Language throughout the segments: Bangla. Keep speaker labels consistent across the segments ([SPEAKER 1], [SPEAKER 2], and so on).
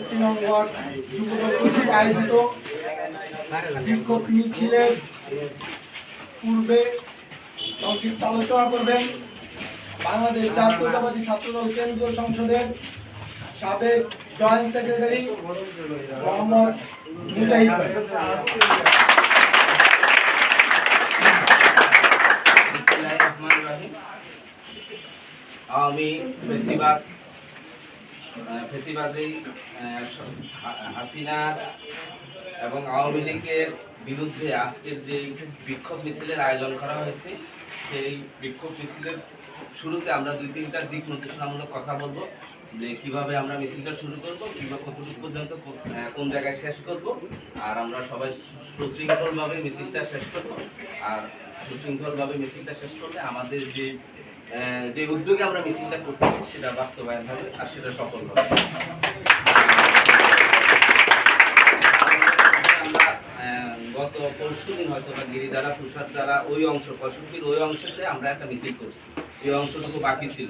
[SPEAKER 1] পঁয়ষট্টি নং ওয়ার্ড আয়োজিত বিক্ষোভ মিছিলের পূর্বে সংক্ষিপ্ত আলোচনা করবেন বাংলাদেশ জাতীয়তাবাদী ছাত্রদল কেন্দ্রীয় সংসদের সাবেক জয়েন্ট সেক্রেটারি মোহাম্মদ মুজাহিদ
[SPEAKER 2] রহিম। আওয়ামী ফেসিবাদ হাসিনা এবং আওয়ামী লীগের বিরুদ্ধে আজকের যে বিক্ষোভ মিছিলের আয়োজন করা হয়েছে, সেই বিক্ষোভ মিছিলের শুরুতে আমরা দুই তিনটা দিক নির্দেশনামূলক কথা বলব, যে কীভাবে আমরা মিছিলটা শুরু করব, কিংবা কতটুকু পর্যন্ত কোন জায়গায় শেষ করব, আর আমরা সবাই সুশৃঙ্খলভাবে মিছিলটা শেষ করব, আর সুশৃঙ্খলভাবে মিছিলটা শেষ করলে আমাদের যে যে উদ্যোগে আমরা মিছিলটা করতেছি, সেটা বাস্তবায়ন হবে আর সেটা সফল হবে। গত পরশু দিন হয়তো বা গিরিধারা, প্রসাদ দ্বারা ওই অংশ পঁয়ষট্টির ওই অংশতে আমরা একটা মিছিল করছি। এই অংশটুকু বাকি ছিল।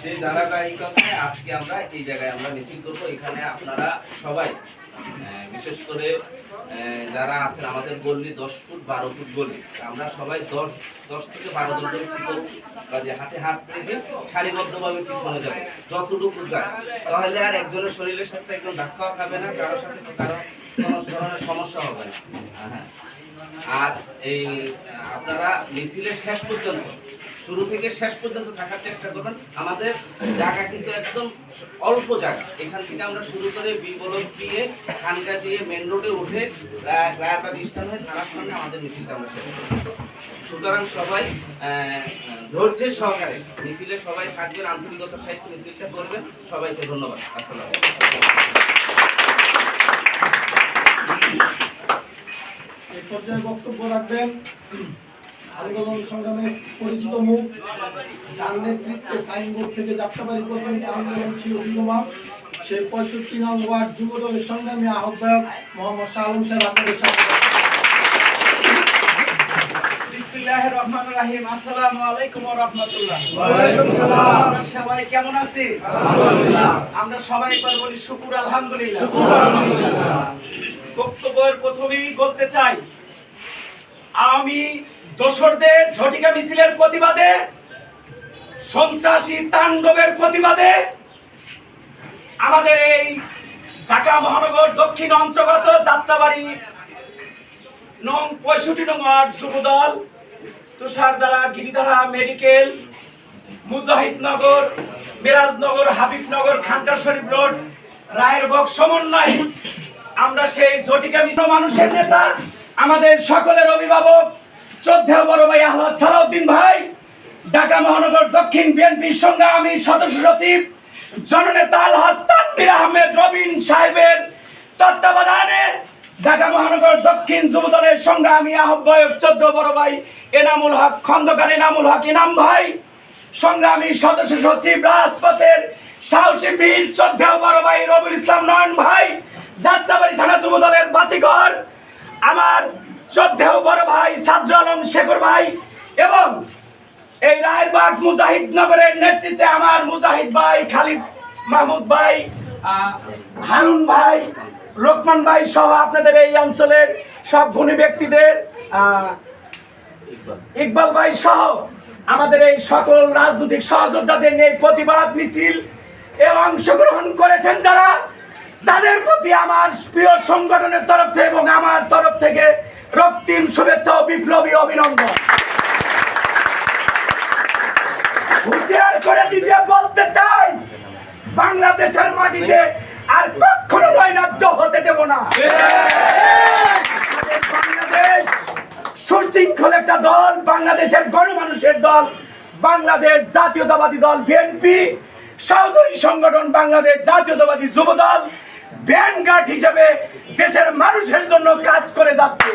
[SPEAKER 2] সেই ধারাবাহিকতায় আজকে আমরা এই জায়গায় আমরা মিছিল করব, এখানে আপনারা সবাই বিশেষ করে যারা আছেন আমাদের গল্লি দশ ফুট বারো ফুট গলি, আমরা সবাই দশ দশ থেকে বারো জন করে বা যে হাতে হাত রেখে সারিবদ্ধভাবে পিছনে যাবে, যতটুকু যায়। তাহলে আর একজনের শরীরের সাথে একদম ধাক্কাও খাবে না, কারোর সাথে কারও কোনো ধরনের সমস্যা হবে না। হ্যাঁ আর এই, আপনারা মিছিলের শেষ পর্যন্ত শুরু থেকে শেষ পর্যন্ত থাকার চেষ্টা করবেন। আমাদের জায়গা কিন্তু একদম অল্প জায়গা। এখান থেকে আমরা শুরু করে বি ব্লক দিয়ে, খানকা দিয়ে, মেন রোডে উঠে, রায়- রায়াবাগ স্থান হয়ে থানার সামনে আমাদের মিছিলটা আমরা শেষ সুতরাং সবাই ধৈর্যের সহকারে মিছিলে সবাই থাকবেন, আন্তরিকতার সাহিত্য মিছিলটা করবেন। সবাইকে ধন্যবাদ। আসসালাম
[SPEAKER 1] পর্যায়ে বক্তব্য রাখবেন আন্দোলন সংগ্রামের পরিচিত মুখ যার নেতৃত্বে সাইনবোর্ড থেকে যাত্রাবাড়ি পর্যন্ত আন্দোলন ছিল বিদ্যমান। সেই পঁয়ষট্টি নং ওয়ার্ড যুব দলের সংগ্রামী আহ্বায়ক মোহাম্মদ শাহ আলম সাহেব আপনাদের সামনে
[SPEAKER 3] রহিম। আসসালামু আলাইকুম ওয়া রাহমাতুল্লাহ। আমরা সবাই কেমন আছি? আমরা সবাই বলি শুকুর আলহামদুলিল্লাহ। বক্তব্যের প্রথমেই বলতে চাই আমি দোসরদের ঝটিকা মিছিলের প্রতিবাদে, সন্ত্রাসী তাণ্ডবের প্রতিবাদে আমাদের এই ঢাকা মহানগর দক্ষিণ অন্তর্গত যাত্রাবাড়ি নং পঁয়ষট্টি নং ward Jubodal Tushardhara Giridhara medical, Mujahidnagar, Mirajnagar, Habibnagar Khanka Sharif road, রায়েরবক সমন্বয় আমরা সেই জটিকা মিশ্র মানুষের নেতা, আমাদের সকলের অভিভাবক শ্রদ্ধেয় বড় ভাই আহমদ সালাউদ্দিন ভাই, ঢাকা মহানগর দক্ষিণ বিএনপির সংগ্রামী সদস্য সচিব, জননেতা আলহাজ তানভীর আহমেদ রবিন সাহেবের তত্ত্বাবধানে ঢাকা মহানগর দক্ষিণ যুবদলের সংগ্রামী আহ্বায়ক চোদ্দ বড় ভাই এনামুল হক খন্দকার এনামুল হক ইনাম ভাই, সংগ্রামী সদস্য সচিব রাজপথের সাহসী বীর শ্রদ্ধেয় বড় ভাই রবিউল ইসলাম নয়ন ভাই, যাত্রাবাড়ি থানা যুবদলের বাতিঘর, আমার শ্রদ্ধেয় বড় ভাই, সাদ্র আলম শেখর ভাই এবং এই রায়েরবাগ মুজাহিদ নগরের নেতৃত্বে আমার মুজাহিদ ভাই, খালিদ মাহমুদ ভাই হারুন ভাই, লোকমান ভাই সহ আপনাদের এই অঞ্চলের সব গুণী ব্যক্তিদের ইকবাল ভাই সহ আমাদের এই সকল রাজনৈতিক সহযোদ্ধাদের নিয়ে প্রতিবাদ মিছিল এ অংশগ্রহণ করেছেন যারা। তাদের প্রতি আমার প্রিয় সংগঠনের তরফ থেকে এবং আমার তরফ থেকে রক্তিম শুভেচ্ছা বিপ্লবী অভিনন্দন। হুঁশিয়ার করে দিতে বলতে চাই, বাংলাদেশের মাটিতে আর কখনো নৈরাজ্য হতে দেব না। বাংলাদেশ সুশৃঙ্খল একটা দল, বাংলাদেশের গণমানুষের দল, বাংলাদেশ জাতীয়তাবাদী দল, বিএনপি, সহযোগী সংগঠন, বাংলাদেশ জাতীয়তাবাদী যুব দল ব্যানগার্ড হিসেবে দেশের মানুষের জন্য কাজ করে যাচ্ছে।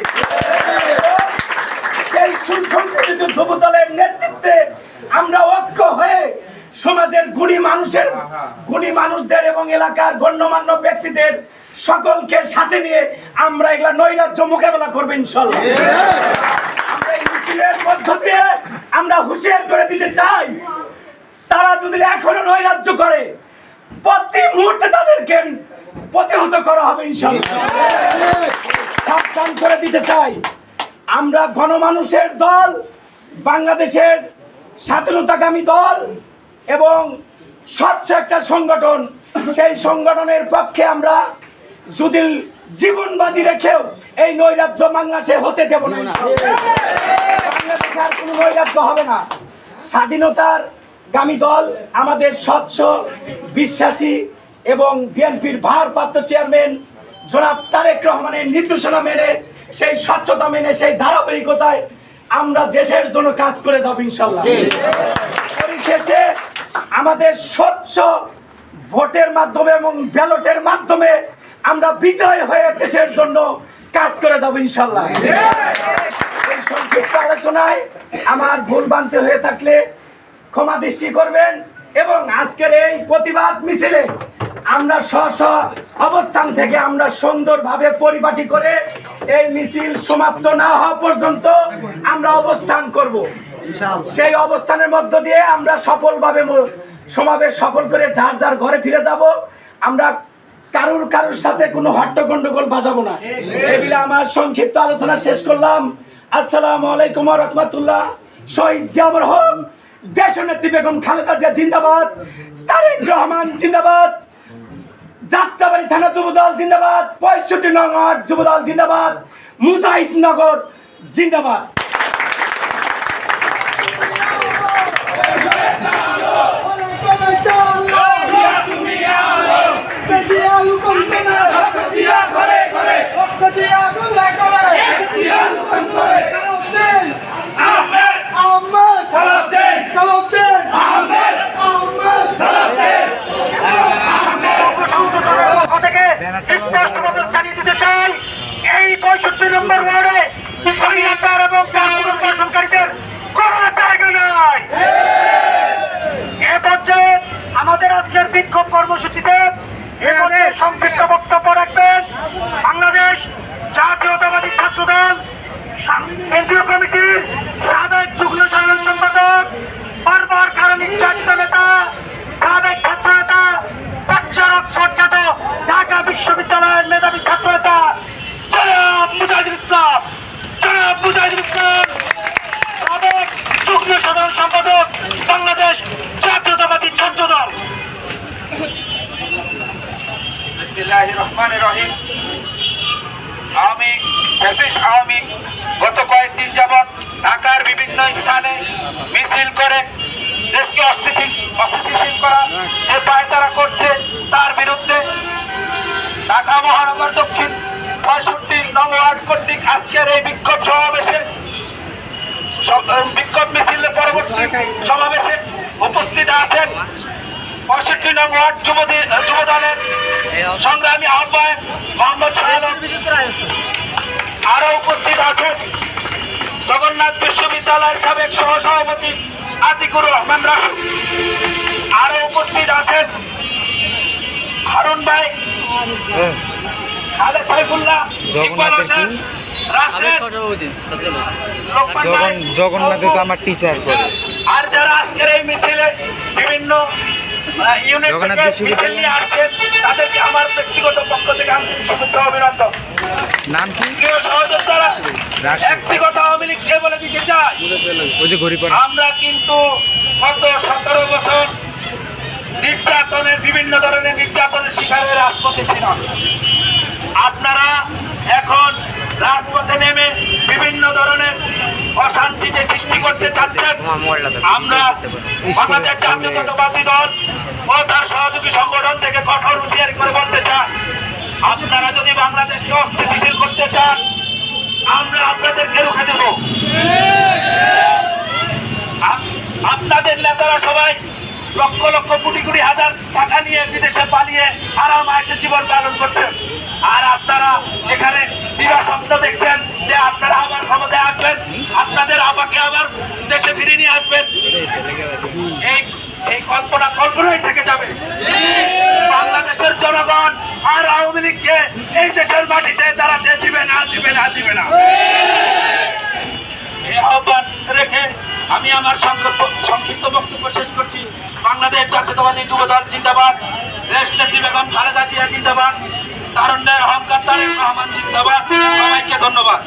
[SPEAKER 3] সেই সুসংগঠিত যুব দলের নেতৃত্বে আমরা ঐক্য হয়ে সমাজের গুণী মানুষের, গুণী মানুষদের এবং এলাকার গণ্যমান্য ব্যক্তিদের সকলকে সাথে নিয়ে আমরা এগুলা নৈরাজ্য মোকাবেলা করব ইনশাল্লাহ। মধ্য দিয়ে আমরা হুঁশিয়ার করে দিতে চাই, তারা যদি এখনও নৈরাজ্য করে প্রতি মুহূর্তে তাদেরকে প্রতিহত করা হবে ইনশাল্লাহ সাবধান করে দিতে চাই। আমরা গণমানুষের দল, বাংলাদেশের স্বাধীনতাকামী দল এবং স্বচ্ছ একটা সংগঠন। সেই সংগঠনের পক্ষে আমরা যদি জীবন বাজি রেখেও এই নৈরাজ্য বাংলাদেশে হতে দেব না বাংলাদেশে আর কোনো নৈরাজ্য হবে না। স্বাধীনতার গামী দল আমাদের স্বচ্ছ বিশ্বাসী এবং বিএনপির ভারপ্রাপ্ত চেয়ারম্যান জনাব তারেক রহমানের নির্দেশনা মেনে সেই স্বচ্ছতা মেনে সেই ধারাবাহিকতায় আমরা দেশের জন্য কাজ করে যাব ইনশাল্লাহ। পরিশেষে আমাদের স্বচ্ছ ভোটের মাধ্যমে এবং ব্যালটের মাধ্যমে আমরা বিজয় হয়ে দেশের জন্য কাজ করে যাব ইনশাল্লাহ। এই সংক্ষিপ্ত আলোচনায় আমার ভুল বানতে হয়ে থাকলে ক্ষমা দৃষ্টি করবেন এবং আজকের এই প্রতিবাদ মিছিলে আমরা স্ব স্ব অবস্থান থেকে আমরা সুন্দরভাবে পরিপাটি করে এই মিছিল সমাপ্ত না হওয়া পর্যন্ত আমরা অবস্থান করব। সেই অবস্থানের মধ্য দিয়ে আমরা সফলভাবে সমাবেশ সফল করে যার যার ঘরে ফিরে যাব। আমরা কারুর কারুর সাথে কোনো হট্ট গন্ডগোল বাজাবো না। এই বিলে আমার সংক্ষিপ্ত আলোচনা শেষ করলাম। আসসালামু আলাইকুম রহমতুল্লাহ। শহীদ জিয়ামর হক দেশ নেত্রী বেগম খালেদা জিয়া জিন্দাবাদ, তারেক রহমান জিন্দাবাদ, যাত্রাবাড়ি থানা যুবদল জিন্দাবাদ, পঁয়ষট্টি নগর যুবদল জিন্দাবাদ মুজাহিদ নগর জিন্দাবাদ
[SPEAKER 4] থেকে স্পষ্টভাবে জানিয়ে দিতে চাই এই পঁয়ষট্টি নম্বর ওয়ার্ডে স্বৈরাচার এবং তার পুনর্বাসনকারীদের কোনো জায়গা নাই এ পর্যায়ে আমাদের আজকের বিক্ষোভ কর্মসূচিতে এ পর্যায়ে সংক্ষিপ্ত বক্তব্য রাখবেন বাংলাদেশ জাতীয়তাবাদী ছাত্রদল সা- কেন্দ্রীয় কমিটির সাবেক যুগ্ম সাধারণ সম্পাদক বারবার কারণ নির্যাতিত নেতা সাবেক ছাত্র নেতা বাচ্চার অক্সফোর্ড ঢাকা বিশ্ববিদ্যালয়ের মেধাবী ছাত্র নেতা জনাব মুজাহিদুল ইসলাম জনাব মুজাহিদুল ইসলাম সাবেক যুগ্ম সাধারণ সম্পাদক বাংলাদেশ জাতীয়তাবাদী ছাত্র দল
[SPEAKER 5] বিসমিল্লাহির রহমানির রহিম আমি ফ্যাসিস্ট আওয়ামী গত কয়েকদিন যাবৎ ঢাকার বিভিন্ন স্থানে মিছিল করে দেশকে অস্থিতি অস্থিতিশীল করা যে পায়তারা করছে তার বিরুদ্ধে ঢাকা মহানগর দক্ষিণ পঁয়ষট্টি নং ওয়ার্ড কর্তৃক আজকের এই বিক্ষোভ সমাবেশে সব- বিক্ষোভ মিছিলের পরবর্তী সমাবেশে উপস্থিত আছেন পঁয়ষট্টি নং ওয়ার্ড যুবদী- যুবদলের সংগ্রামী আহ্বায়ক মোহাম্মদ শাহাদ আরও উপস্থিত আছেন জগন্নাথ বিশ্ববিদ্যালয়ের সাবেক সহসভাপতি আতিকুর রহমান রাসু। আরও উপস্থিত আছেন হারুন ভাই খালেদ সাইফুল্লাহ ইকবাল হোসেন
[SPEAKER 6] জগন্নাথে তো আমার টিচার করে
[SPEAKER 5] আর যারা আজকের এই মিছিলে বিভিন্ন ইউনিট
[SPEAKER 6] জগন্নাথ বিশ্ববিদ্যালয়।
[SPEAKER 5] নিয়ে আসছেন তাদেরকে আমার ব্যক্তিগত পক্ষ থেকে আন্তরিক শুভেচ্ছা অভিনন্দন।
[SPEAKER 6] নাম কি?
[SPEAKER 5] প্রিয় একটি কথা আওয়ামী লীগকে বলে দিতে চাই?
[SPEAKER 6] ওই যে ঘড়ি
[SPEAKER 5] আমরা কিন্তু গত সতেরো বছর নির্যাতনের বিভিন্ন ধরনের নির্যাতনের শিকারের রাজপথে ছিলাম। আপনারা এখন রাজপথে নেমে বিভিন্ন ধরনের অশান্তি যে সৃষ্টি করতে চাচ্ছেন আমরা বাংলাদেশ জাতীয়তাবাদী দল ও তার সহযোগী সংগঠন থেকে কঠোর হুঁশিয়ারি করে বলতে চান আপনারা যদি বাংলাদেশকে অস্থিতিশীল করতে চান, আমরা আপনাদেরকে রুখে দেব। আপনাদের নেতারা সবাই লক্ষ লক্ষ কোটি কোটি হাজার টাকা নিয়ে বিদেশে পালিয়ে আরাম আয়সে জীবন পালন করছেন। আর আপনারা এখানে দিবা দেখছেন যে আপনারা আবার ক্ষমতায় আসবেন, আপনাদের আবাকে আবার দেশে ফিরে নিয়ে আসবেন। এই এই কল্পনা কল্পনাই থেকে যাবে। বাংলাদেশের জনগণ আর আওয়ামী লীগকে এই দেশের মাটিতে দাঁড়াতে দিবে না দিবে না দিবে না। এই আহ্বান রেখে আমি আমার সংক্ষিপ্ত- বক্তব্য শেষ করছি। বাংলাদেশ জাতীয়তাবাদী যুবদল জিন্দাবাদ। রেশনেত্রী বেগম খালেদা জিয়া জিন্দাবাদ। তারুণ্যের অহংকার তারেক রহমান জিন্দাবাদ। সবাইকে ধন্যবাদ।